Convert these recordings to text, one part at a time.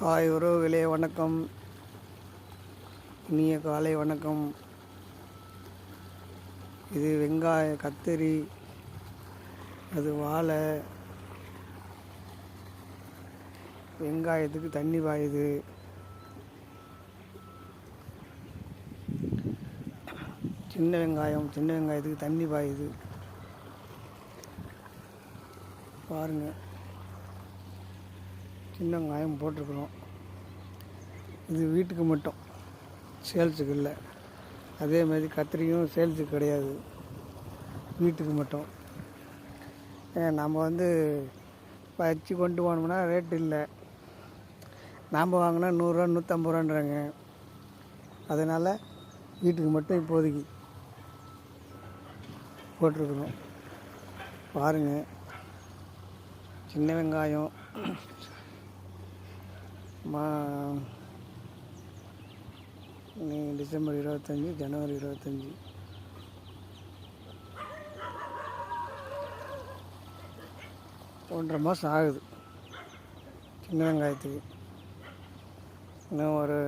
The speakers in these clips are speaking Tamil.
ஹாய் உறவுகளே வணக்கம். இனிய காலை வணக்கம். இது வெங்காய கத்தரி அது வாழை. வெங்காயத்துக்கு தண்ணி பாயுது. சின்ன வெங்காயம் சின்ன வெங்காயத்துக்கு தண்ணி பாயுது. பாருங்கள் சின்ன வெங்காயம் போட்டிருக்கிறோம். இது வீட்டுக்கு மட்டும். சேல்ஸுக்கு இல்லை. அதே மாதிரி கத்திரியும் சேல்ஸுக்கு கிடையாது. வீட்டுக்கு மட்டும். ஏன் நம்ம வந்து வச்சு கொண்டு போனோம்னா ரேட் இல்லை. நாம் வாங்கினா நூறுரூவா நூற்றம்பது ரூபான்றாங்க. அதனால் வீட்டுக்கு மட்டும் இப்போதைக்கு போட்டிருக்குறோம். பாருங்கள் சின்ன வெங்காயம் மா டிசம்பர் இருபத்தஞ்சி ஜனவரி இருபத்தஞ்சி. ஒன்றரை மாதம் ஆகுது. சின்ன வெங்காயத்துக்கு. இன்னும் ஒரு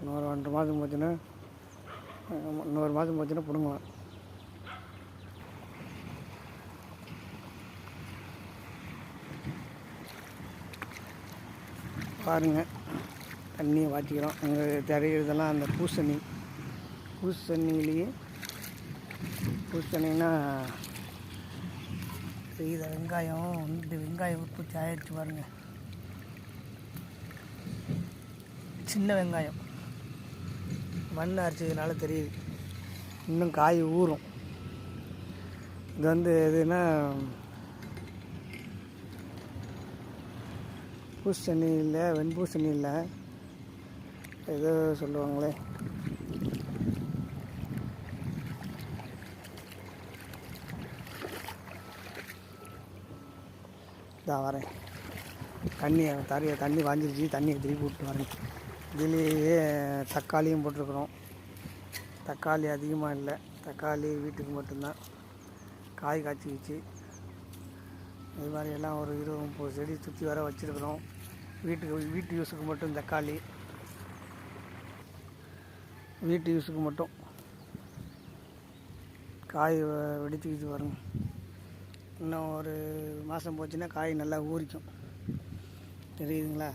இன்னொரு ஒன்றரை மாதம் போச்சுன்னா இன்னொரு மாதம் போச்சுன்னா பிடுங்கலாம். பாருங்கள் தண்ணியை வாச்சிக்கிறோம் அங்கே தெரிகிறதெல்லாம் அந்த பூசணி. பூசணிலேயே பூசணின்னா செய்த வெங்காயம் இந்த வெங்காயம் உற்பத்தி ஆயிடுச்சு பாருங்க. சின்ன வெங்காயம். மண் அரைச்சதுனால தெரியுது. இன்னும் காய் ஊறும். இது வந்து எதுனா பூசணி இல்லை வெண்பூசணி இல்லை ஏதோ சொல்லுவாங்களே. இதா வரேன். தண்ணி தரைய தண்ணி வாஞ்சிருச்சு. தண்ணியை திருப்பி விட்டு வரேன். இதுலேயே தக்காளியும் போட்டிருக்குறோம். தக்காளி அதிகமாக இல்லை. தக்காளி வீட்டுக்கு மட்டும்தான். காய் காய்ச்சிக்கிச்சு. இது மாதிரி எல்லாம் ஒரு இருபது முப்பது செடி சுற்றி வர வச்சுருக்குறோம். வீட்டுக்கு வீட்டு யூஸுக்கு மட்டும் தக்காளி. வீட்டு யூஸுக்கு மட்டும். காய் வெடிச்சுக்கிட்டு வரும் இன்னும் ஒரு மாதம் போச்சுன்னா காய் நல்லா ஊறிக்கும். தெரியுதுங்களா?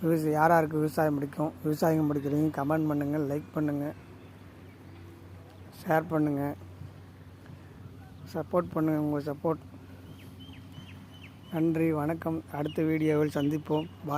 விவசாயம் யார் யாருக்கு விவசாயம் பிடிக்கும் விவசாயம் பிடிக்கிறீங்க கமெண்ட் பண்ணுங்கள் லைக் பண்ணுங்கள் ஷேர் பண்ணுங்கள் சப்போர்ட் பண்ணுங்கள் உங்கள் சப்போர்ட் நன்றி வணக்கம். அடுத்த வீடியோவில் சந்திப்போம். பாய்